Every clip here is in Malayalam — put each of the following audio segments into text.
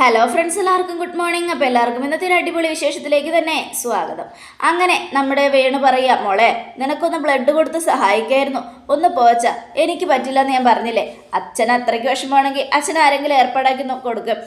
ഹലോ ഫ്രണ്ട്സ് എല്ലാവർക്കും ഗുഡ് മോർണിംഗ് അപ്പോൾ എല്ലാവർക്കും ഇന്നത്തെ ഒരു അടിപൊളി വിശേഷത്തിലേക്ക് തന്നെ സ്വാഗതം. അങ്ങനെ നമ്മുടെ വേണു പറയാം മോളെ നിനക്കൊന്ന് ബ്ലഡ് കൊടുത്ത് സഹായിക്കായിരുന്നു. ഒന്ന് പോച്ച എനിക്ക് പറ്റില്ല എന്ന് ഞാൻ പറഞ്ഞില്ലേ? അച്ഛൻ അത്രയ്ക്ക് വിഷമമാണെങ്കിൽ അച്ഛൻ ആരെങ്കിലും ഏർപ്പാടാക്കി കൊടുക്കും.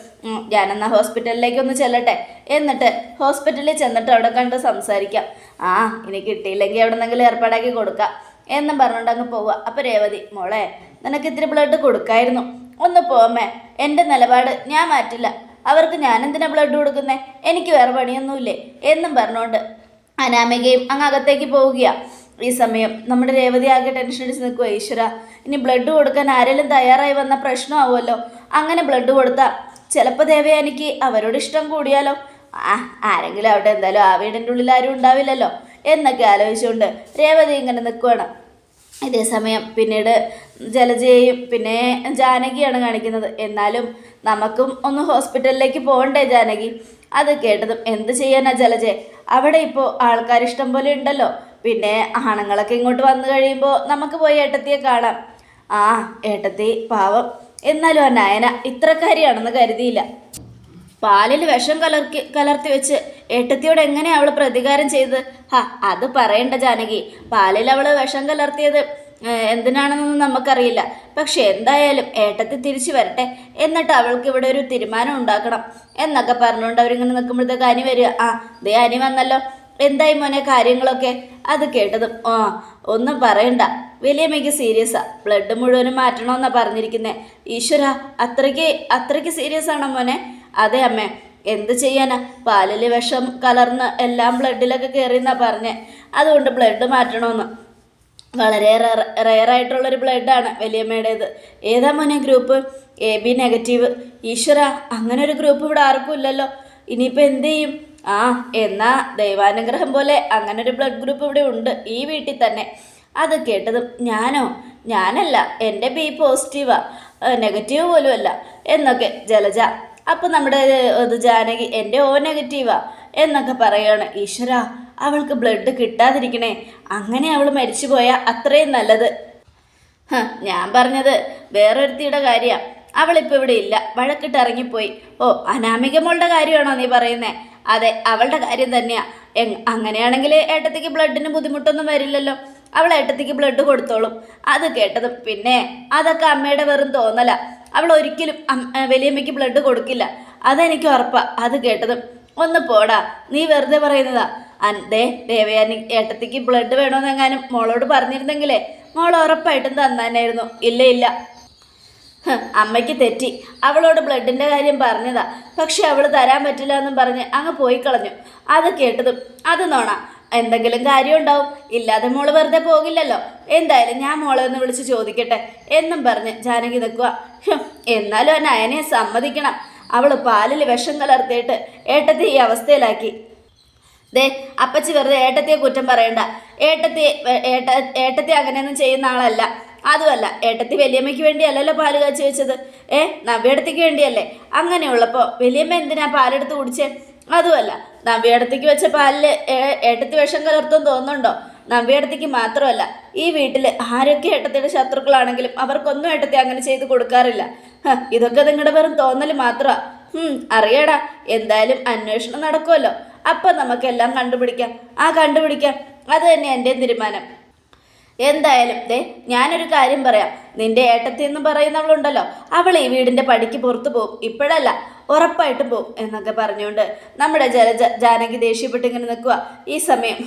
ഞാനെന്നാ ഹോസ്പിറ്റലിലേക്ക് ഒന്ന് ചെല്ലട്ടെ. എന്നിട്ട് ഹോസ്പിറ്റലിൽ ചെന്നിട്ട് അവിടെ കണ്ട് സംസാരിക്കാം. ആ ഇനി കിട്ടിയില്ലെങ്കിൽ എവിടെ നിന്നെങ്കിലും ഏർപ്പാടാക്കി കൊടുക്കാം. എന്നും പറഞ്ഞുകൊണ്ട് അങ്ങ് പോവുക. അപ്പോൾ രേവതി മോളെ നിനക്ക് ഇത്തിരി ബ്ലഡ് കൊടുക്കായിരുന്നു. ഒന്ന് പോമേ എന്റെ നിലപാട് ഞാൻ മാറ്റില്ല. അവർക്ക് ഞാനെന്തിനാ ബ്ലഡ് കൊടുക്കുന്നേ? എനിക്ക് വേറെ പണിയൊന്നുമില്ലേ? എന്നും പറഞ്ഞുകൊണ്ട് അനാമികയും അങ്ങ് അകത്തേക്ക് പോവുകയാണ് ഈ സമയം നമ്മുടെ രേവതി ആകെ ടെൻഷൻ അടിച്ച് നിൽക്കുക ഈശ്വര. ഇനി ബ്ലഡ് കൊടുക്കാൻ ആരെങ്കിലും തയ്യാറായി വന്ന പ്രശ്നമാവുമല്ലോ. അങ്ങനെ ബ്ലഡ് കൊടുത്താൽ ചിലപ്പോൾ ദേവയാനിക്ക് അവരോട് ഇഷ്ടം കൂടിയാലോ? ആ ആരെങ്കിലും അവിടെ എന്തായാലും ആ വീടിന്റെ ഉള്ളിൽ ആരും ഉണ്ടാവില്ലല്ലോ. എന്നൊക്കെ ആലോചിച്ചുകൊണ്ട് രേവതി ഇങ്ങനെ നിൽക്കുകയാണ് ഇതേ സമയം പിന്നീട് ജലജയെയും പിന്നെ ജാനകിയാണ് കാണിക്കുന്നത്. എന്നാലും നമുക്കും ഒന്ന് ഹോസ്പിറ്റലിലേക്ക് പോകണ്ടേ ജാനകി? അത് കേട്ടതും എന്ത് ചെയ്യാനാ ജലജെ? അവിടെ ഇപ്പോൾ ആൾക്കാർ ഇഷ്ടം പോലെ ഉണ്ടല്ലോ. പിന്നെ ആണുങ്ങളൊക്കെ ഇങ്ങോട്ട് വന്നു കഴിയുമ്പോൾ നമുക്ക് പോയി ഏട്ടത്തിയെ കാണാം. ആ ഏട്ടത്തി പാവം. എന്നാലും ആ നയന ഇത്രക്കാരിയാണെന്ന് കരുതിയില്ല. പാലിൽ വിഷം കലർക്കി കലർത്തി വെച്ച് ഏട്ടത്തിയോട് എങ്ങനെയാണ് അവൾ പ്രതികാരം ചെയ്തത്? ഹാ അത് പറയണ്ട ജാനകി. പാലിൽ അവൾ വിഷം കലർത്തിയത് എന്തിനാണെന്നൊന്നും നമുക്കറിയില്ല. പക്ഷെ എന്തായാലും ഏട്ടത്തി തിരിച്ചു വരട്ടെ. എന്നിട്ട് അവൾക്ക് ഇവിടെ ഒരു തീരുമാനം ഉണ്ടാക്കണം എന്നൊക്കെ പറഞ്ഞുകൊണ്ട് അവരിങ്ങനെ നിൽക്കുമ്പോഴത്തേക്ക് അനി വരിക. ആ ദേ അനി വന്നല്ലോ. എന്തായി മോനെ കാര്യങ്ങളൊക്കെ? അത് കേട്ടതും ആ ഒന്നും പറയണ്ട. വലിയമ്മയ്ക്ക് സീരിയസാ ബ്ലഡ് മുഴുവനും മാറ്റണമെന്നാണ് പറഞ്ഞിരിക്കുന്നത് ഈശ്വര അത്രയ്ക്ക് അത്രയ്ക്ക് സീരിയസ് ആണോ മോനെ? അതെ അമ്മേ. എന്ത് ചെയ്യാനാ? പാലിൽ വിഷം കലർന്ന് എല്ലാം ബ്ലഡിലൊക്കെ കയറിയെന്നാ പറഞ്ഞേ. അതുകൊണ്ട് ബ്ലഡ് മാറ്റണമെന്ന്. വളരെ റെയർ ആയിട്ടുള്ളൊരു ബ്ലഡാണ് വലിയമ്മയുടേത്. ഏതാ മോനെ ഗ്രൂപ്പ് എ ബി നെഗറ്റീവ് ഈശ്വര അങ്ങനെ ഒരു ഗ്രൂപ്പ് ഇവിടെ ആർക്കും ഇല്ലല്ലോ. ഇനിയിപ്പോൾ എന്ത് ചെയ്യും? ആ എന്നാ ദൈവാനുഗ്രഹം പോലെ അങ്ങനെ ഒരു ബ്ലഡ് ഗ്രൂപ്പ് ഇവിടെ ഉണ്ട് ഈ വീട്ടിൽ തന്നെ. അത് കേട്ടതും ഞാനോ? ഞാനല്ല എന്റെ ബി പോസിറ്റീവാ നെഗറ്റീവ് പോലും അല്ല. എന്നൊക്കെ ജലജ അപ്പം നമ്മുടെ ഇത് ജാനകി എന്റെ ഓ നെഗറ്റീവാ എന്നൊക്കെ പറയുകയാണ് ഈശ്വര അവൾക്ക് ബ്ലഡ് കിട്ടാതിരിക്കണേ. അങ്ങനെ അവൾ മരിച്ചു പോയാൽ അത്രയും നല്ലത്. ഞാൻ പറഞ്ഞത് വേറൊരുത്തിയുടെ കാര്യമാണ് അവളിപ്പോൾ ഇവിടെ ഇല്ല. വഴക്കിട്ട് ഇറങ്ങിപ്പോയി. ഓ അനാമിക മോളുടെ കാര്യമാണോ നീ പറയുന്നേ? അതെ അവളുടെ കാര്യം തന്നെയാണ് അങ്ങനെയാണെങ്കിൽ ഏട്ടത്തേക്ക് ബ്ലഡിന് ബുദ്ധിമുട്ടൊന്നും വരില്ലല്ലോ. അവൾ ഏട്ടത്തേക്ക് ബ്ലഡ് കൊടുത്തോളും. അത് കേട്ടതും പിന്നെ അതൊക്കെ അമ്മയുടെ വെറും തോന്നല. അവൾ ഒരിക്കലും വലിയമ്മയ്ക്ക് ബ്ലഡ് കൊടുക്കില്ല. അതെനിക്ക് ഉറപ്പാണ് അത് കേട്ടതും. ഒന്ന് പോടാ. നീ വെറുതെ പറയുന്നതാ. ദേ ദേവയാനി ഏട്ടത്തിക്ക് ബ്ലഡ് വേണമെന്നെങ്ങാനും മോളോട് പറഞ്ഞിരുന്നെങ്കിലേ മോൾ ഉറപ്പായിട്ടും തന്നാനായിരുന്നു ഇല്ല ഇല്ല. അമ്മയ്ക്ക് തെറ്റി. അവളോട് ബ്ലഡിന്റെ കാര്യം പറഞ്ഞതാ. പക്ഷെ അവൾ തരാൻ പറ്റില്ല എന്നും പറഞ്ഞ് അങ്ങ് പോയി കളഞ്ഞു. അത് കേട്ടതും അത് നോണ എന്തെങ്കിലും കാര്യം ഉണ്ടാവും. ഇല്ലാതെ മോൾ വെറുതെ പോകില്ലല്ലോ. എന്തായാലും ഞാൻ മോളെ ഒന്ന് വിളിച്ച് ചോദിക്കട്ടെ എന്നും പറഞ്ഞ് ജാനകി നിൽക്കുക എന്നാലും ആ നയനെ സമ്മതിക്കണം. അവൾ പാലിൽ വിഷം കലർത്തിയിട്ട് ഏട്ടത്തെ ഈ അവസ്ഥയിലാക്കി. ദേ അപ്പച്ചി വെറുതെ ഏട്ടത്തിയെ കുറ്റം പറയണ്ട. ഏട്ടത്തി ഏട്ട ഏട്ടത്തി അങ്ങനെയൊന്നും ചെയ്യുന്ന ആളല്ല. അതുമല്ല ഏട്ടത്തി വലിയമ്മയ്ക്ക് വേണ്ടിയല്ലല്ലോ പാൽ കാച്ചി വെച്ചത്. ഏ നവ്യടത്തിക്ക് വേണ്ടിയല്ലേ? അങ്ങനെയുള്ളപ്പോൾ വലിയമ്മ എന്തിനാ പാലെടുത്ത് കുടിച്ചേ? അതുമല്ല നവ്യടത്തിക്ക് വെച്ച പാലിൽ ഏട്ടത്തി വിഷം കലർത്തും തോന്നുന്നുണ്ടോ? നവ്യടത്തിക്ക് മാത്രമല്ല ഈ വീട്ടിൽ ആരൊക്കെ ഏട്ടത്തിയുടെ ശത്രുക്കളാണെങ്കിലും അവർക്കൊന്നും ഏട്ടത്തി അങ്ങനെ ചെയ്ത് കൊടുക്കാറില്ല. ഇതൊക്കെ നിങ്ങളുടെ വെറും തോന്നൽ മാത്രമാണ് അറിയാടാ എന്തായാലും അന്വേഷണം നടക്കുമല്ലോ അപ്പം നമുക്കെല്ലാം കണ്ടുപിടിക്കാം. ആ കണ്ടുപിടിക്കാം. അത് തന്നെ എന്റെ തീരുമാനം. എന്തായാലും ദേ ഞാനൊരു കാര്യം പറയാം. നിന്റെ ഏട്ടത്തി എന്ന് പറയുന്നവളുണ്ടല്ലോ. അവൾ ഈ വീടിന്റെ പടിക്ക് പുറത്തു പോകും ഇപ്പോഴല്ല ഉറപ്പായിട്ടും പോകും എന്നൊക്കെ പറഞ്ഞുകൊണ്ട് നമ്മുടെ ജലജ ജാനകി ദേഷ്യപ്പെട്ട് ഇങ്ങനെ നിൽക്കുക ഈ സമയം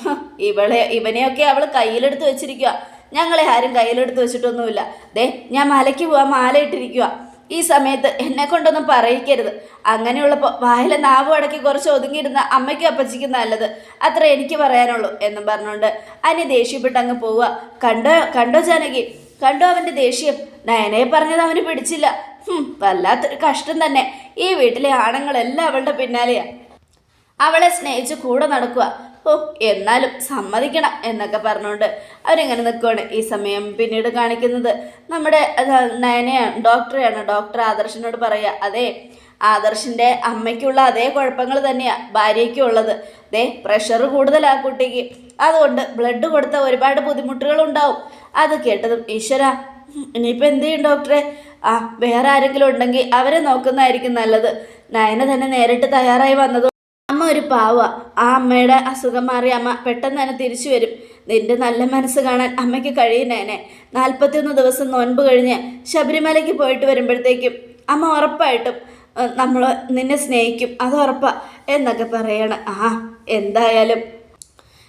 ഇവളെ ഇവനെയൊക്കെ അവൾ കയ്യിലെടുത്ത് വെച്ചിരിക്കുക ഞങ്ങളെ ആരും കയ്യിലെടുത്ത് വെച്ചിട്ടൊന്നുമില്ല. ദേ ഞാൻ മലയ്ക്ക് പോവാൻ മാല ഇട്ടിരിക്കുക ഈ സമയത്ത് എന്നെ കൊണ്ടൊന്നും പറയിക്കരുത്. അങ്ങനെയുള്ളപ്പോൾ വായിലെ നാവ് അടക്കി കുറച്ച് ഒതുങ്ങിയിരുന്ന അമ്മയ്ക്കും അപ്പച്ചിക്കും നല്ലത്. അത്ര എനിക്ക് പറയാനുള്ളൂ എന്നും പറഞ്ഞുകൊണ്ട് അനി ദേഷ്യപ്പെട്ട് അങ്ങ് പോവുക. കണ്ടോ കണ്ടോ ജാനകി? കണ്ടോ അവന്റെ ദേഷ്യം? നയനയെ പറഞ്ഞത് അവന് പിടിച്ചില്ല. വല്ലാത്തൊരു കഷ്ടം തന്നെ. ഈ വീട്ടിലെ ആണുങ്ങളെല്ലാം അവളുടെ പിന്നാലെയാണ് അവളെ സ്നേഹിച്ച് കൂടെ നടക്കുക. ഓ എന്നാലും സമ്മതിക്കണം എന്നൊക്കെ പറഞ്ഞുകൊണ്ട് അവരിങ്ങനെ നിൽക്കുവാണ് ഈ സമയം പിന്നീട് കാണിക്കുന്നത്. നമ്മുടെ നയനയാണ് ഡോക്ടറെയാണ്. ഡോക്ടർ ആദർശനോട് പറയുക അതെ ആദർശിന്റെ അമ്മയ്ക്കുള്ള അതേ കുഴപ്പങ്ങൾ തന്നെയാണ് ഭാര്യയ്ക്കും ഉള്ളത്. ദേ പ്രഷർ കൂടുതലാണ് കുട്ടിക്ക്. അതുകൊണ്ട് ബ്ലഡ് കൊടുത്ത ഒരുപാട് ബുദ്ധിമുട്ടുകളുണ്ടാവും. അത് കേട്ടതും ഈശ്വര ഇനിയിപ്പോൾ എന്ത് ചെയ്യും ഡോക്ടറെ? ആ വേറെ ആരെങ്കിലും ഉണ്ടെങ്കിൽ അവരെ നോക്കുന്നതായിരിക്കും നല്ലത്. നയന തന്നെ നേരിട്ട് തയ്യാറായി വന്നത് അമ്മ ഒരു പാവ. ആ അമ്മയുടെ അസുഖം മാറി അമ്മ പെട്ടെന്ന് തന്നെ തിരിച്ചു വരും. നിന്റെ നല്ല മനസ്സ് കാണാൻ അമ്മയ്ക്ക് കഴിയുന്നേനെ നാൽപ്പത്തിയൊന്ന് ദിവസം നോൻപ് കഴിഞ്ഞ് ശബരിമലയ്ക്ക് പോയിട്ട് വരുമ്പോഴത്തേക്കും അമ്മ ഉറപ്പായിട്ടും നമ്മൾ നിന്നെ സ്നേഹിക്കും. അത് ഉറപ്പാ. എന്നൊക്കെ പറയണം. ആ എന്തായാലും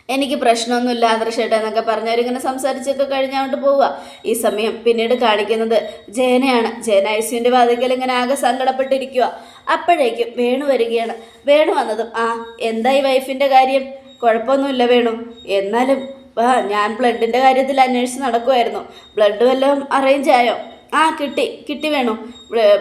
എനിക്ക് പ്രശ്നമൊന്നുമില്ല ആദർശേട്ട എന്നൊക്കെ പറഞ്ഞവരിങ്ങനെ സംസാരിച്ചൊക്കെ കഴിഞ്ഞാണ്ട് പോവുക. ഈ സമയം പിന്നീട് കാണിക്കുന്നത് ജയനയാണ്. ജയന ഐസുവിന്റെ വാതിക്കൽ ഇങ്ങനെ ആകെ സങ്കടപ്പെട്ടിരിക്കുക അപ്പോഴേക്കും വേണു വരികയാണ്. വേണു വന്നതും ആ എന്തായി വൈഫിന്റെ കാര്യം? കുഴപ്പമൊന്നുമില്ല വേണു. എന്നാലും ഞാൻ ബ്ലഡിന്റെ കാര്യത്തിൽ അന്വേഷിച്ച് നടക്കുമായിരുന്നു ബ്ലഡ് വല്ലതും അറേഞ്ച് ആയോ? ആ കിട്ടി കിട്ടി വേണു.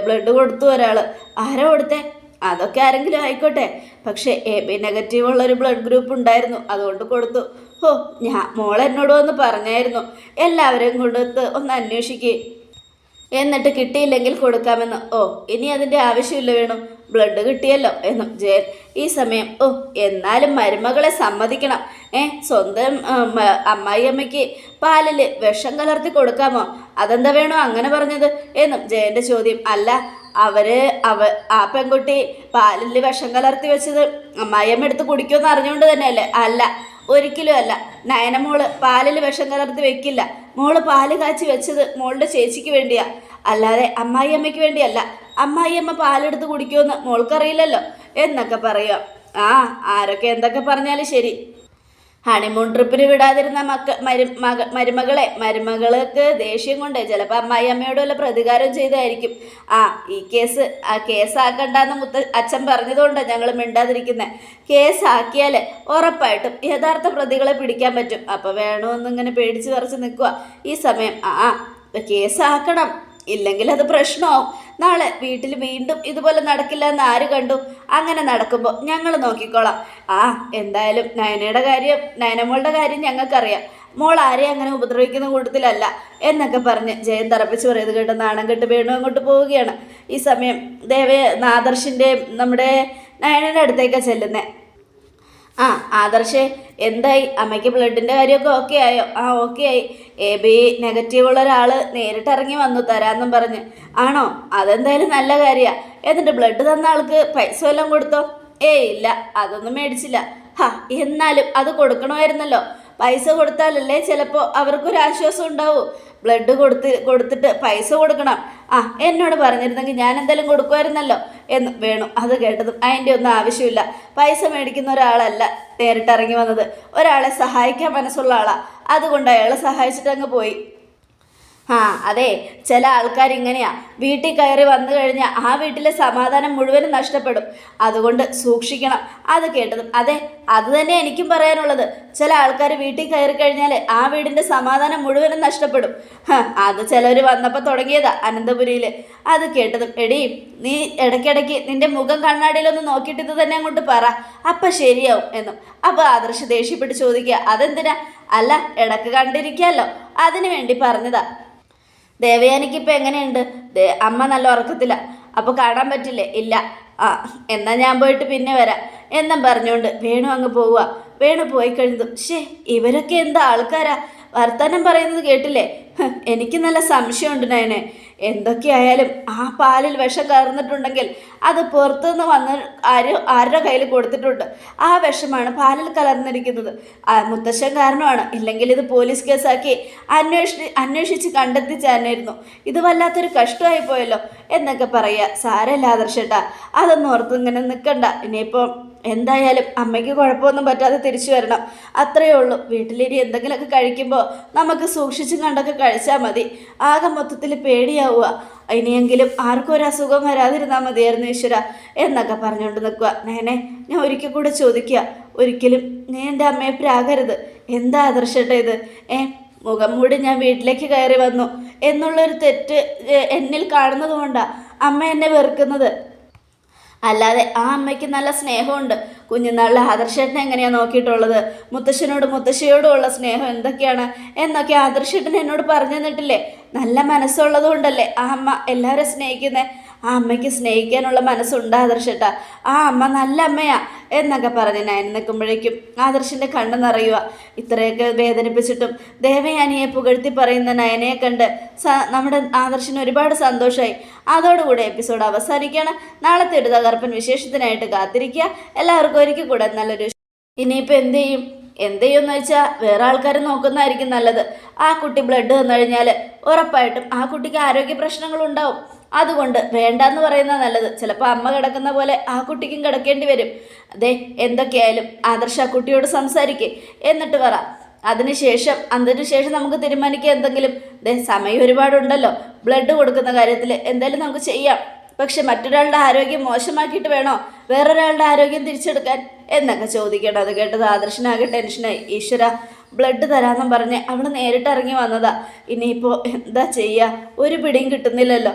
ബ്ലഡ് കൊടുത്തു ഒരാൾ ആരോ കൊടുത്തേ. അതൊക്കെ ആരെങ്കിലും ആയിക്കോട്ടെ. പക്ഷേ എ ബി നെഗറ്റീവ് ഉള്ള ഒരു ബ്ലഡ് ഗ്രൂപ്പ് ഉണ്ടായിരുന്നു അതുകൊണ്ട് കൊടുത്തു. ഓ ഞാൻ മോൾ എന്നോട് വന്ന് പറഞ്ഞായിരുന്നു എല്ലാവരെയും കൊടുത്ത് ഒന്ന് അന്വേഷിക്കേ. എന്നിട്ട് കിട്ടിയില്ലെങ്കിൽ കൊടുക്കാമെന്ന്. ഓ ഇനി അതിന്റെ ആവശ്യമില്ല വേണം. ബ്ലഡ് കിട്ടിയല്ലോ എന്നും ജയൻ ഈ സമയം. ഓ എന്നാലും മരുമകളെ സമ്മതിക്കണം. ഏ സ്വന്തം അമ്മായിയമ്മയ്ക്ക് പാലിൽ വിഷം കലർത്തി കൊടുക്കാമോ? അതെന്താ വേണോ അങ്ങനെ പറഞ്ഞത്? എന്നും ജയന്റെ ചോദ്യം. അല്ല അവർ അവ ആ പെൺകുട്ടി പാലിൽ വിഷം കലർത്തി വെച്ചത് അമ്മായിയമ്മ എടുത്ത് കുടിക്കുമെന്ന് അറിഞ്ഞുകൊണ്ട് തന്നെയല്ലേ? അല്ല ഒരിക്കലും അല്ല. നയനമോൾ പാലിൽ വിഷം കലർത്തി വെക്കില്ല. മോൾ പാൽ കാച്ചി വെച്ചത് മോളുടെ ചേച്ചിക്ക് വേണ്ടിയാ. അല്ലാതെ അമ്മായിയമ്മയ്ക്ക് വേണ്ടിയല്ല. അമ്മായിയമ്മ പാലെടുത്ത് കുടിക്കുമെന്ന് മോൾക്കറിയില്ലല്ലോ. എന്നൊക്കെ പറയുക ആ ആരൊക്കെ എന്തൊക്കെ പറഞ്ഞാലും ശരി. ഹണിമൂൺ ട്രിപ്പിന് വിടാതിരുന്ന മക്ക മരു മക മരുമകളെ മരുമകൾക്ക് ദേഷ്യം കൊണ്ട് ചിലപ്പോൾ അമ്മായി അമ്മയോടുള്ള പ്രതികാരം ചെയ്തായിരിക്കും. ആ ഈ കേസ് ആ കേസാക്കണ്ടെന്ന് മുത്ത അച്ഛൻ പറഞ്ഞതുകൊണ്ടാണ് ഞങ്ങൾ മിണ്ടാതിരിക്കുന്നത് കേസാക്കിയാൽ ഉറപ്പായിട്ടും യഥാർത്ഥ പ്രതികളെ പിടിക്കാൻ പറ്റും. അപ്പോൾ വേണമെന്നിങ്ങനെ പേടിച്ച് പറിച്ച് നിൽക്കുക ഈ സമയം ആ കേസാക്കണം. ഇല്ലെങ്കിൽ അത് പ്രശ്നമാവും. നാളെ വീട്ടിൽ വീണ്ടും ഇതുപോലെ നടക്കില്ല എന്ന് ആര് കണ്ടു? അങ്ങനെ നടക്കുമ്പോൾ ഞങ്ങൾ നോക്കിക്കോളാം. ആ എന്തായാലും നയനയുടെ കാര്യം നയനമോളുടെ കാര്യം ഞങ്ങൾക്കറിയാം. മോൾ ആരെയും അങ്ങനെ ഉപദ്രവിക്കുന്ന കൂട്ടത്തിലല്ല എന്നൊക്കെ പറഞ്ഞ് ജയൻ തറപ്പിച്ച് പറയുന്നത് കേട്ട് നാണം കെട്ട് വേണു അങ്ങോട്ട് പോവുകയാണ്. ഈ സമയം ദേവ നാദർശിന്റെയും നമ്മുടെ നയനയുടെ അടുത്തേക്കാണ് ചെല്ലുന്നത് ആ ആദർശേ എന്തായി? അമ്മയ്ക്ക് ബ്ലഡിന്റെ കാര്യമൊക്കെ ഓക്കെ ആയോ? ആ ഓക്കെ ആയി. എ ബി നെഗറ്റീവ് ഉള്ള ഒരാൾ നേരിട്ട് ഇറങ്ങി വന്നു തരാമെന്നും പറഞ്ഞ്. ആണോ? അതെന്തായാലും നല്ല കാര്യമാണ് എന്നിട്ട് ബ്ലഡ് തന്ന ആൾക്ക് പൈസ വല്ലതും കൊടുത്തോ? ഏയ് ഇല്ല. അതൊന്നും മേടിച്ചില്ല. ഹാ എന്നാലും അത് കൊടുക്കണമായിരുന്നല്ലോ. പൈസ കൊടുത്താലല്ലേ ചിലപ്പോൾ അവർക്കൊരു ആശ്വാസം ഉണ്ടാവും. ബ്ലഡ് കൊടുത്ത് കൊടുത്തിട്ട് പൈസ കൊടുക്കണം. ആ എന്നോട് പറഞ്ഞിരുന്നെങ്കിൽ ഞാൻ എന്തായാലും കൊടുക്കുമായിരുന്നല്ലോ. എന്ന് വേണു. അത് കേട്ടതും അതിന്റെ ഒന്നും ആവശ്യമില്ല. പൈസ മേടിക്കുന്ന ഒരാളല്ല നേരിട്ടിറങ്ങി വന്നത്. ഒരാളെ സഹായിക്കാൻ മനസ്സുള്ള ആളാണ് അതുകൊണ്ട് അയാളെ സഹായിച്ചിട്ട് അങ്ങ് പോയി. ആ അതെ ചില ആൾക്കാർ ഇങ്ങനെയാ. വീട്ടിൽ കയറി വന്നു കഴിഞ്ഞാൽ ആ വീട്ടിലെ സമാധാനം മുഴുവനും നഷ്ടപ്പെടും. അതുകൊണ്ട് സൂക്ഷിക്കണം. അത് കേട്ടതും അതെ അത് തന്നെ എനിക്കും പറയാനുള്ളത്. ചില ആൾക്കാർ വീട്ടിൽ കയറി കഴിഞ്ഞാൽ ആ വീടിന്റെ സമാധാനം മുഴുവനും നഷ്ടപ്പെടും. അത് ചിലർ വന്നപ്പോൾ തുടങ്ങിയതാ അനന്തപുരിയിൽ അത് കേട്ടതും എടി നീ ഇടയ്ക്കിടയ്ക്ക് നിന്റെ മുഖം കണ്ണാടിയിലൊന്ന് നോക്കിയിട്ട് ഇത് തന്നെ അങ്ങോട്ട് പറ. അപ്പം ശരിയാവും എന്നും. അപ്പോൾ ആദർശ് ദേഷ്യപ്പെട്ട് ചോദിക്കുക അതെന്തിനാ? അല്ല ഇടയ്ക്ക് കണ്ടിരിക്കാമല്ലോ അതിനു വേണ്ടി പറഞ്ഞതാ. ദേവയാനിക്ക് ഇപ്പം എങ്ങനെയുണ്ട്? അമ്മ നല്ല ഉറക്കത്തില്ല അപ്പോൾ കാണാൻ പറ്റില്ലേ? ഇല്ല. ആ എന്നാൽ ഞാൻ പോയിട്ട് പിന്നെ വരാം. എന്നും പറഞ്ഞുകൊണ്ട് വേണു അങ്ങ് പോവുക വേണു പോയി കഴിഞ്ഞതും ഷേ ഇവരൊക്കെ എന്താ ആൾക്കാരാ? വർത്തമാനം പറയുന്നത് കേട്ടില്ലേ? എനിക്ക് നല്ല സംശയമുണ്ട് നയനെ. എന്തൊക്കെയായാലും ആ പാലിൽ വിഷം കലർന്നിട്ടുണ്ടെങ്കിൽ അത് പുറത്തുനിന്ന് വന്ന് ആര് ആരുടെ കയ്യിൽ കൊടുത്തിട്ടുണ്ട്? ആ വിഷമാണ് പാലിൽ കലർന്നിരിക്കുന്നത്. മുത്തശ്ശൻ കാരണമാണ്. ഇല്ലെങ്കിൽ ഇത് പോലീസ് കേസാക്കി അന്വേഷി അന്വേഷിച്ച് കണ്ടെത്തിച്ചാനായിരുന്നു ഇത് വല്ലാത്തൊരു കഷ്ടമായി പോയല്ലോ എന്നൊക്കെ പറയുക. സാരമില്ല ആദർശേട്ടാ. അതൊന്നും ഓർത്ത് ഇങ്ങനെ നിൽക്കണ്ട. ഇനിയിപ്പോൾ എന്തായാലും അമ്മയ്ക്ക് കുഴപ്പമൊന്നും പറ്റാതെ തിരിച്ചു വരണം. അത്രയേ ഉള്ളൂ. വീട്ടിലിരി എന്തെങ്കിലുമൊക്കെ കഴിക്കുമ്പോൾ നമുക്ക് സൂക്ഷിച്ചും കണ്ടൊക്കെ കഴിച്ചാൽ മതി. ആകെ മൊത്തത്തിൽ പേടിയാവുക. ഇനിയെങ്കിലും ആർക്കും ഒരു അസുഖം വരാതിരുന്നാൽ മതിയായിരുന്നു ഈശ്വര എന്നൊക്കെ പറഞ്ഞുകൊണ്ട് നിൽക്കുക. നേനെ ഞാൻ ഒരിക്കൽ കൂടെ ചോദിക്കുക. ഒരിക്കലും നീ എന്റെ അമ്മയെ പ്രാകരുത്. എന്താ ആദർശട്ടെ ഇത്? ഏ മുഖം മൂടി ഞാൻ വീട്ടിലേക്ക് കയറി വന്നു. എന്നുള്ളൊരു തെറ്റ് എന്നിൽ കാണുന്നത് കൊണ്ടാണ് അമ്മ എന്നെ വെറുക്കുന്നത്. അല്ലാതെ ആ അമ്മയ്ക്ക് നല്ല സ്നേഹമുണ്ട്. കുഞ്ഞുനാളിൽ ആദർശേട്ടനെ എങ്ങനെയാണ് നോക്കിയിട്ടുള്ളത്? മുത്തശ്ശനോട് മുത്തശ്ശിയോടും ഉള്ള സ്നേഹം എന്തൊക്കെയാണ്? എന്നൊക്കെ ആദർശേട്ടൻ എന്നോട് പറഞ്ഞു തന്നിട്ടില്ലേ? നല്ല മനസ്സുള്ളതുകൊണ്ടല്ലേ ആ അമ്മ എല്ലാവരും സ്നേഹിക്കുന്നത് ആ അമ്മയ്ക്ക് സ്നേഹിക്കാനുള്ള മനസ്സുണ്ട് ആദർശേട്ടാ ആ അമ്മ നല്ല അമ്മയാ എന്നൊക്കെ പറഞ്ഞ് നയൻ നിൽക്കുമ്പോഴേക്കും ആദർശിന്റെ കണ്ണ് നിറയുക ഇത്രയൊക്കെ വേദനിപ്പിച്ചിട്ടും ദേവയാനിയെ പുകഴ്ത്തി പറയുന്ന നയനയെ കണ്ട് നമ്മുടെ ആദർശിന് ഒരുപാട് സന്തോഷമായി അതോടുകൂടെ എപ്പിസോഡ് അവസാനിക്കുകയാണ്. നാളത്തെ ഒരു തകർപ്പൻ വിശേഷത്തിനായിട്ട് കാത്തിരിക്കുക. എല്ലാവർക്കും ഒരിക്കൽ കൂടെ നല്ലൊരു ഇനിയിപ്പോൾ എന്ത് ചെയ്യും? എന്ത് ചെയ്യുമെന്ന് വെച്ചാൽ വേറെ ആൾക്കാർ നോക്കുന്നതായിരിക്കും നല്ലത്. ആ കുട്ടി ബ്ലഡ് തന്നു കഴിഞ്ഞാൽ ഉറപ്പായിട്ടും ആ കുട്ടിക്ക് ആരോഗ്യ പ്രശ്നങ്ങളുണ്ടാവും. അതുകൊണ്ട് വേണ്ടാന്ന് പറയുന്ന നല്ലത്. ചിലപ്പോൾ അമ്മ കിടക്കുന്ന പോലെ ആ കുട്ടിക്കും കിടക്കേണ്ടി വരും. അതെ എന്തൊക്കെയായാലും ആദർശ ആ കുട്ടിയോട് സംസാരിക്കേ. എന്നിട്ട് പറ. അതിനുശേഷം അതിനുശേഷം നമുക്ക് തീരുമാനിക്കുക എന്തെങ്കിലും. ദേ സമയം ഒരുപാടുണ്ടല്ലോ. ബ്ലഡ് കൊടുക്കുന്ന കാര്യത്തിൽ എന്തായാലും നമുക്ക് ചെയ്യാം. പക്ഷെ മറ്റൊരാളുടെ ആരോഗ്യം മോശമാക്കിയിട്ട് വേണോ? വേറൊരാളുടെ ആരോഗ്യം തിരിച്ചെടുക്കാൻ? എന്നൊക്കെ ചോദിക്കണം അത് കേട്ടത് ആദർശനാകെ ടെൻഷനായി. ഈശ്വര ബ്ലഡ് തരാമെന്നും പറഞ്ഞ് അവിടെ നേരിട്ട് ഇറങ്ങി വന്നതാ. ഇനിയിപ്പോൾ എന്താ ചെയ്യുക ഒരു പിടിയും കിട്ടുന്നില്ലല്ലോ.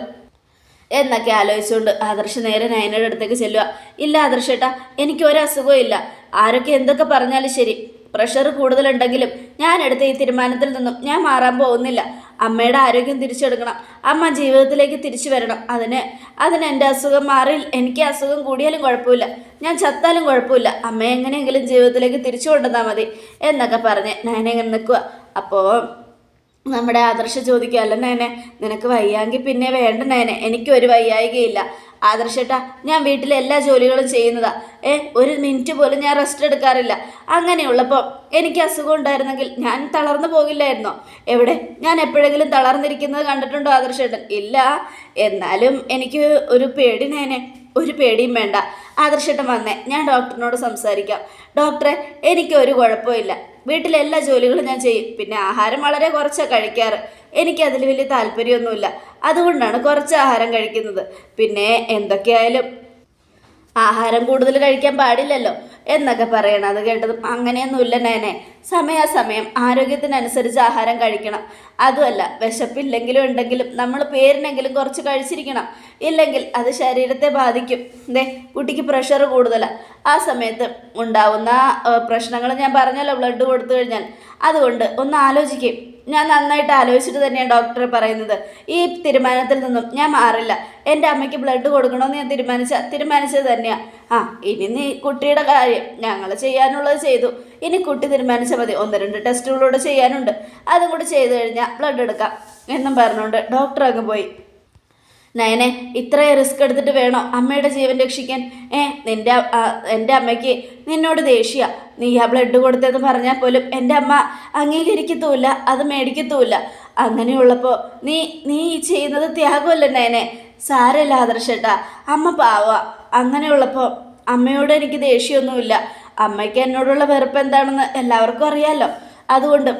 എന്നൊക്കെ ആലോചിച്ചുകൊണ്ട് ആദർശ് നേരെ നയനയുടെ അടുത്തേക്ക് ചെല്ലുക. ഇല്ല ആദർശേട്ടാ എനിക്ക് ഒരു അസുഖവും ഇല്ല. ആരൊക്കെ എന്തൊക്കെ പറഞ്ഞാലും ശരി. പ്രഷർ കൂടുതലുണ്ടെങ്കിലും ഞാൻ എടുത്ത ഈ തീരുമാനത്തിൽ നിന്നും ഞാൻ മാറാൻ പോകുന്നില്ല. അമ്മയുടെ ആരോഗ്യം തിരിച്ചെടുക്കണം. അമ്മ ജീവിതത്തിലേക്ക് തിരിച്ചു വരണം. അതിന് അതിന് എന്റെ അസുഖം മാറി എനിക്ക് അസുഖം കൂടിയാലും കുഴപ്പമില്ല. ഞാൻ ചത്താലും കുഴപ്പമില്ല. അമ്മയെ എങ്ങനെയെങ്കിലും ജീവിതത്തിലേക്ക് തിരിച്ചു കൊണ്ടുവന്നാൽ മതി എന്നൊക്കെ പറഞ്ഞ് ഞാനെങ്ങനെ നിൽക്കുക. അപ്പോൾ നമ്മുടെ ആദർശ ചോദിക്കുക അല്ല നേനെ നിനക്ക് വയ്യാങ്കിൽ പിന്നെ വേണ്ട നേനെ എനിക്കൊരു വയ്യായികയില്ല. ആദർശേട്ടാ ഞാൻ വീട്ടിലെ എല്ലാ ജോലികളും ചെയ്യുന്നതാ. ഏ ഒരു മിനിറ്റ് പോലും ഞാൻ റെസ്റ്റ് എടുക്കാറില്ല. അങ്ങനെയുള്ളപ്പോൾ എനിക്ക് അസുഖം ഉണ്ടായിരുന്നെങ്കിൽ ഞാൻ തളർന്നു പോകില്ലായിരുന്നോ? എവിടെ? ഞാൻ എപ്പോഴെങ്കിലും തളർന്നിരിക്കുന്നത് കണ്ടിട്ടുണ്ടോ ആദർശേട്ടൻ? ഇല്ല. എന്നാലും എനിക്ക് ഒരു പേടി നേനെ ഒരു പേടിയും വേണ്ട. ആദർശേട്ടൻ വന്നേ ഞാൻ ഡോക്ടറിനോട് സംസാരിക്കാം. ഡോക്ടറെ എനിക്ക് ഒരു കുഴപ്പമില്ല. വീട്ടിലെ എല്ലാ ജോലികളും ഞാൻ ചെയ്യും. പിന്നെ ആഹാരം വളരെ കുറച്ചാണ് കഴിക്കാറ്. എനിക്ക് അതിൽ വലിയ താല്പര്യമൊന്നുമില്ല. അതുകൊണ്ടാണ് കുറച്ച് ആഹാരം കഴിക്കുന്നത്. പിന്നെ എന്തൊക്കെയായാലും ആഹാരം കൂടുതൽ കഴിക്കാൻ പാടില്ലല്ലോ എന്നൊക്കെ പറയണം. അത് കേട്ടതും അങ്ങനെയൊന്നുമില്ല നേനെ സമയാസമയം ആരോഗ്യത്തിനനുസരിച്ച് ആഹാരം കഴിക്കണം. അതുമല്ല വിശപ്പില്ലെങ്കിലും ഉണ്ടെങ്കിലും നമ്മൾ പേരിനെങ്കിലും കുറച്ച് കഴിച്ചിരിക്കണം. ഇല്ലെങ്കിൽ അത് ശരീരത്തെ ബാധിക്കും. ദേ കുട്ടിക്ക് പ്രഷർ കൂടുതലാണ് ആ സമയത്ത് ഉണ്ടാവുന്ന പ്രശ്നങ്ങൾ ഞാൻ പറഞ്ഞല്ലോ ബ്ലഡ് കൊടുത്തു കഴിഞ്ഞാൽ. അതുകൊണ്ട് ഒന്ന് ആലോചിക്കും. ഞാൻ നന്നായിട്ട് ആലോചിച്ചിട്ട് തന്നെയാണ് ഡോക്ടർ പറയുന്നത്. ഈ തീരുമാനത്തിൽ നിന്നും ഞാൻ മാറില്ല. എന്റെ അമ്മയ്ക്ക് ബ്ലഡ് കൊടുക്കണമെന്ന് ഞാൻ തീരുമാനിച്ച തീരുമാനിച്ചത് തന്നെയാണ് ആ ഇനി നീ കുട്ടിയുടെ കാര്യം ഞങ്ങൾ ചെയ്യാനുള്ളത് ചെയ്തു. ഇനി കുട്ടി തീരുമാനിച്ചാൽ മതി. ഒന്ന് രണ്ട് ടെസ്റ്റുകളൂടെ ചെയ്യാനുണ്ട്. അതും കൂടി ചെയ്തു കഴിഞ്ഞാൽ ബ്ലഡ് എടുക്കാം എന്നും പറഞ്ഞുകൊണ്ട് ഡോക്ടർ അങ്ങ് പോയി. നയനെ ഇത്രയും റിസ്ക് എടുത്തിട്ട് വേണോ? അമ്മയുടെ ജീവൻ രക്ഷിക്കാൻ? ഏ നിന്റെ എന്റെ അമ്മയ്ക്ക് നിന്നോട് ദേഷ്യ. നീ ആ ബ്ലഡ് കൊടുത്തതെന്ന് പറഞ്ഞാൽ പോലും എന്റെ അമ്മ അംഗീകരിക്കത്തുമില്ല അത് മേടിക്കത്തുമില്ല. അങ്ങനെയുള്ളപ്പോൾ നീ നീ ചെയ്യുന്നത് ത്യാഗമല്ല നയനെ? സാരല്ല ആദർശേട്ടാ അമ്മ പാവ. അങ്ങനെയുള്ളപ്പോൾ അമ്മയോട് എനിക്ക് ദേഷ്യമൊന്നുമില്ല അമ്മയ്ക്ക് എന്നോടുള്ള വെറുപ്പ് എന്താണെന്ന് എല്ലാവർക്കും അറിയാമല്ലോ അതുകൊണ്ട്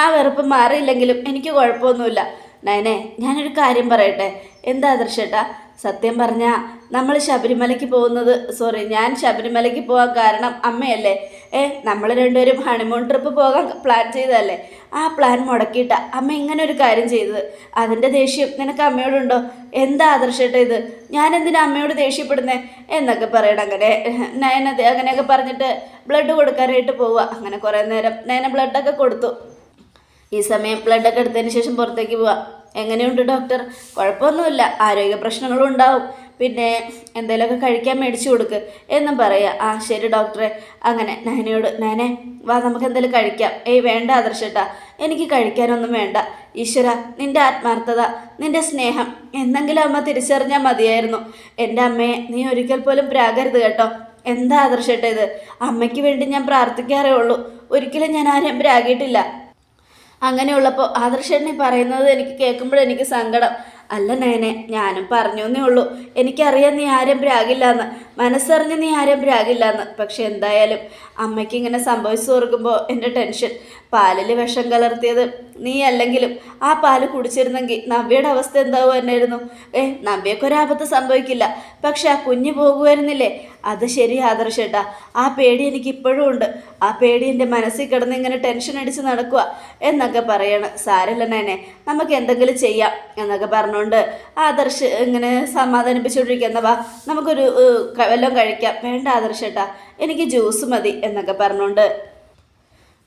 ആ വെറുപ്പ് മാറിയില്ലെങ്കിലും എനിക്ക് കുഴപ്പമൊന്നുമില്ല. നയനെ ഞാനൊരു കാര്യം പറയട്ടെ? എന്താ ആദർശേട്ടാ സത്യം പറഞ്ഞാൽ നമ്മൾ ശബരിമലയ്ക്ക് പോകുന്നത് സോറി ഞാൻ ശബരിമലയ്ക്ക് പോകാൻ കാരണം അമ്മയല്ലേ? ഏ നമ്മൾ രണ്ടുപേരും ഹണിമൂൺ ട്രിപ്പ് പോകാൻ പ്ലാൻ ചെയ്തതല്ലേ? ആ പ്ലാൻ മുടക്കിയിട്ട അമ്മ ഇങ്ങനെ ഒരു കാര്യം ചെയ്തത്. അതിന്റെ ദേഷ്യം നിനക്ക് അമ്മയോടുണ്ടോ? എന്താ ആദർശട്ടെ ഇത്? ഞാൻ എന്തിനാ അമ്മയോട് ദേഷ്യപ്പെടുന്നേ? എന്നൊക്കെ പറയണം അങ്ങനെ. നയനത് അങ്ങനെയൊക്കെ പറഞ്ഞിട്ട് ബ്ലഡ് കൊടുക്കാനായിട്ട് പോവുക അങ്ങനെ കുറേ നേരം നയന ബ്ലഡൊക്കെ കൊടുത്തു. ഈ സമയം ബ്ലഡൊക്കെ എടുത്തതിന് ശേഷം പുറത്തേക്ക് പോവാം. എങ്ങനെയുണ്ട് ഡോക്ടർ കുഴപ്പമൊന്നുമില്ല. ആരോഗ്യ പ്രശ്നങ്ങളും ഉണ്ടാവും. പിന്നെ എന്തെങ്കിലുമൊക്കെ കഴിക്കാൻ മേടിച്ചു കൊടുക്ക്. എന്നും പറയുക ആ ശരി ഡോക്ടറെ അങ്ങനെ നയനയോട് നയനെ വാ നമുക്ക് എന്തെങ്കിലും കഴിക്കാം. ഏയ് വേണ്ട ആദർശേട്ടാ. എനിക്ക് കഴിക്കാനൊന്നും വേണ്ട. ഈശ്വര നിന്റെ ആത്മാർത്ഥത നിന്റെ സ്നേഹം. എന്തെങ്കിലും അമ്മ തിരിച്ചറിഞ്ഞാൽ മതിയായിരുന്നു. എന്റെ അമ്മയെ നീ ഒരിക്കൽ പോലും പ്രാകരുത് കേട്ടോ. എന്താ ആദർശേട്ടാ ഇത്? അമ്മയ്ക്ക് വേണ്ടി ഞാൻ പ്രാർത്ഥിക്കാറേ ഉള്ളൂ. ഒരിക്കലും ഞാൻ ആരെയും പ്രാഗിയിട്ടില്ല അങ്ങനെയുള്ളപ്പോൾ ആദർശനെ പറയുന്നത് എനിക്ക് കേൾക്കുമ്പോൾ എനിക്ക് സങ്കടം. അല്ല നേനെ ഞാനും പറഞ്ഞു എന്നേ ഉള്ളൂ. എനിക്കറിയാം നീ ആരും പ്രാഗില്ലാന്ന് മനസ്സറിഞ്ഞ് നീ ആരും പ്രാഗില്ലാന്ന് പക്ഷെ എന്തായാലും അമ്മയ്ക്ക് ഇങ്ങനെ സംഭവിച്ചു ഓർക്കുമ്പോൾ എന്റെ ടെൻഷൻ. പാലിൽ വിഷം കലർത്തിയത് നീ അല്ലെങ്കിലും ആ പാൽ കുടിച്ചിരുന്നെങ്കിൽ നവ്യയുടെ അവസ്ഥ എന്താവുമായിരുന്നു ഏ നവ്യക്കൊരാപത്ത് സംഭവിക്കില്ല. പക്ഷെ ആ കുഞ്ഞ് പോകുമായിരുന്നില്ലേ? അത് ശരി ആദർശേട്ടാ ആ പേടി എനിക്ക് ഇപ്പോഴും ഉണ്ട്. ആ പേടി എന്റെ മനസ്സിൽ കിടന്ന് ഇങ്ങനെ ടെൻഷൻ അടിച്ച് നടക്കുക എന്നൊക്കെ പറയണം. സാരല്ല നേനെ നമുക്ക് എന്തെങ്കിലും ചെയ്യാം എന്നൊക്കെ പറഞ്ഞുകൊണ്ട് ആദർശ് ഇങ്ങനെ സമാധാനിപ്പിച്ചുകൊണ്ടിരിക്കുന്ന വാ നമുക്കൊരു വല്ലതും കഴിക്കാം. വേണ്ട ആദർശേട്ടാ എനിക്ക് ജ്യൂസ് മതി എന്നൊക്കെ പറഞ്ഞുകൊണ്ട്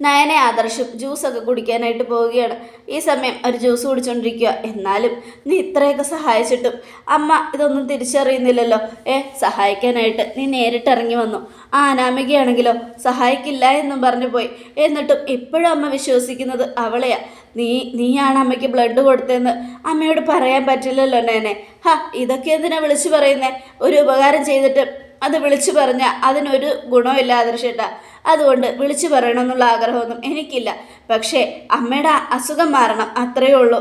നയനെ ആദർശം ജ്യൂസൊക്കെ കുടിക്കാനായിട്ട് പോവുകയാണ്. ഈ സമയം ഒരു ജ്യൂസ് കുടിച്ചോണ്ടിരിക്കുക എന്നാലും നീ ഇത്രയൊക്കെ സഹായിച്ചിട്ടും അമ്മ ഇതൊന്നും തിരിച്ചറിയുന്നില്ലല്ലോ. ഏ സഹായിക്കാനായിട്ട് നീ നേരിട്ട് ഇറങ്ങി വന്നു. ആ അനാമികയാണെങ്കിലോ? സഹായിക്കില്ല എന്നും പറഞ്ഞു പോയി എന്നിട്ടും ഇപ്പോഴും അമ്മ വിശ്വസിക്കുന്നത് അവളെയാ. നീ നീയാണ് അമ്മയ്ക്ക് ബ്ലഡ് കൊടുത്തതെന്ന് അമ്മയോട് പറയാൻ പറ്റില്ലല്ലോ നേനെ ഹാ ഇതൊക്കെ എന്തിനാ വിളിച്ചു പറയുന്നേ? ഒരു ഉപകാരം ചെയ്തിട്ട് അത് വിളിച്ചു പറഞ്ഞ അതിനൊരു ഗുണമില്ല ആദർശേട്ട അതുകൊണ്ട് വിളിച്ചു പറയണമെന്നുള്ള ആഗ്രഹമൊന്നും എനിക്കില്ല. പക്ഷേ അമ്മയുടെ അസുഖം മാറണം അത്രയേ ഉള്ളൂ.